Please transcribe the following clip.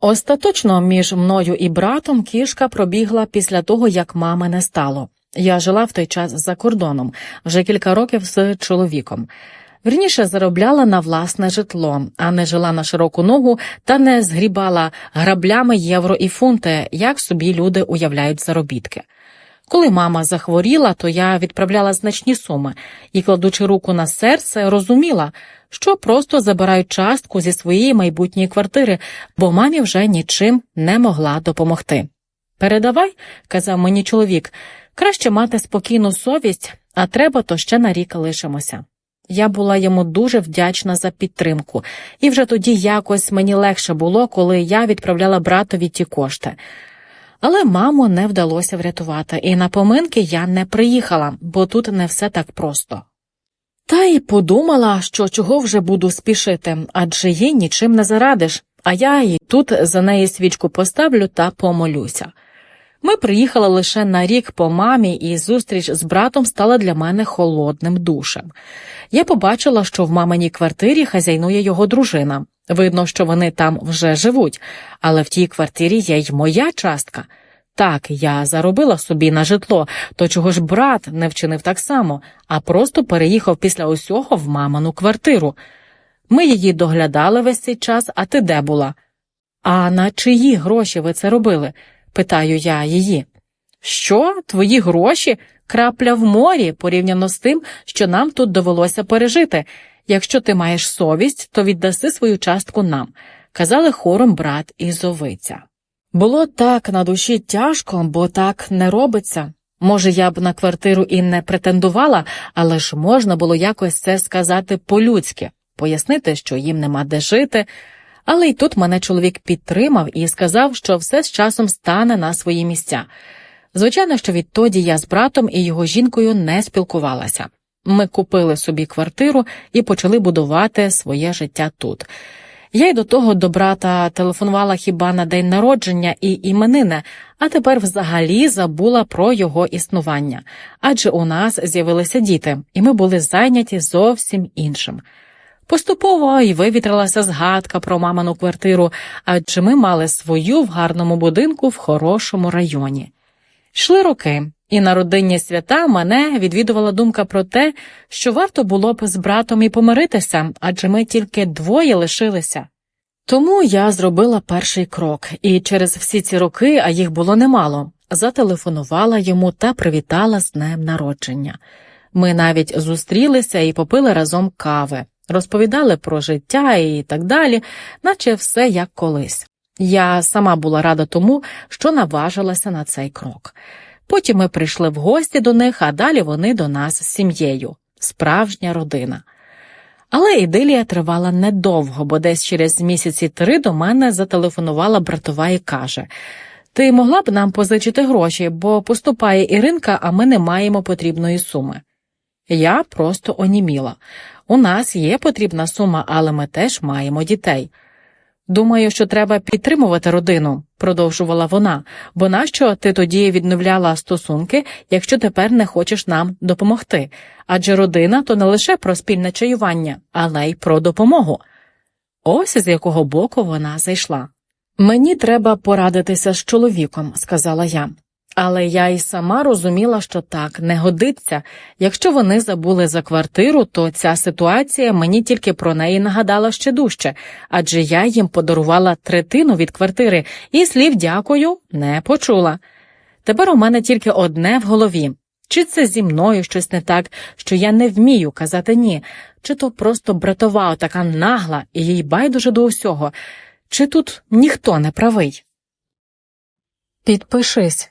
Остаточно між мною і братом кішка пробігла після того, як мами не стало. Я жила в той час за кордоном, вже кілька років з чоловіком. Вірніше заробляла на власне житло, а не жила на широку ногу та не згрібала граблями євро і фунти, як собі люди уявляють заробітки. Коли мама захворіла, то я відправляла значні суми і, кладучи руку на серце, розуміла, що просто забирають частку зі своєї майбутньої квартири, бо мамі вже нічим не могла допомогти. Передавай, казав мені чоловік, краще мати спокійну совість, а треба, то ще на рік лишимося. Я була йому дуже вдячна за підтримку, і вже тоді якось мені легше було, коли я відправляла братові ті кошти. Але маму не вдалося врятувати, і на поминки я не приїхала, бо тут не все так просто. Та й подумала, що чого вже буду спішити, адже їй нічим не зарадиш, а я їй тут за неї свічку поставлю та помолюся. Ми приїхали лише на рік по мамі, і зустріч з братом стала для мене холодним душем. Я побачила, що в маминій квартирі хазяйнує його дружина. Видно, що вони там вже живуть, але в тій квартирі є й моя частка. Так, я заробила собі на житло, то чого ж брат не вчинив так само, а просто переїхав після усього в мамину квартиру. Ми її доглядали весь цей час, а ти де була? А на чиї гроші ви це робили? Питаю я її. Що, твої гроші? Крапля в морі порівняно з тим, що нам тут довелося пережити. Якщо ти маєш совість, то віддаси свою частку нам, казали хором брат і зовиця. Було так на душі тяжко, бо так не робиться. Може, я б на квартиру і не претендувала, але ж можна було якось це сказати по-людськи, пояснити, що їм нема де жити. Але й тут мене чоловік підтримав і сказав, що все з часом стане на свої місця. Звичайно, що відтоді я з братом і його жінкою не спілкувалася. Ми купили собі квартиру і почали будувати своє життя тут. Я й до того до брата телефонувала хіба на день народження і іменини, а тепер взагалі забула про його існування, адже у нас з'явилися діти, і ми були зайняті зовсім іншим. Поступово й вивітрилася згадка про мамину квартиру, адже ми мали свою в гарному будинку в хорошому районі. Йшли роки, і на родинні свята мене відвідувала думка про те, що варто було б з братом і помиритися, адже ми тільки двоє лишилися. Тому я зробила перший крок, і через всі ці роки, а їх було немало, зателефонувала йому та привітала з днем народження. Ми навіть зустрілися і попили разом кави, розповідали про життя і так далі, наче все як колись. Я сама була рада тому, що наважилася на цей крок. Потім ми прийшли в гості до них, а далі вони до нас з сім'єю, справжня родина. Але ідилія тривала недовго, бо десь через місяці три до мене зателефонувала братова і каже Ти могла б нам позичити гроші, бо поступає Іринка, а ми не маємо потрібної суми. Я просто оніміла. У нас є потрібна сума, але ми теж маємо дітей. Думаю, що треба підтримувати родину, продовжувала вона, бо нащо ти тоді відновляла стосунки, якщо тепер не хочеш нам допомогти? Адже родина то не лише про спільне чаювання, але й про допомогу. Ось з якого боку вона зайшла. Мені треба порадитися з чоловіком, сказала я. Але я й сама розуміла, що так не годиться. Якщо вони забули за квартиру, то ця ситуація мені тільки про неї нагадала ще дужче, адже я їм подарувала третину від квартири і слів дякую не почула. Тепер у мене тільки одне в голові. Чи це зі мною щось не так, що я не вмію казати ні, чи то просто братова така нагла і їй байдуже до усього, чи тут ніхто не правий. Підпишись.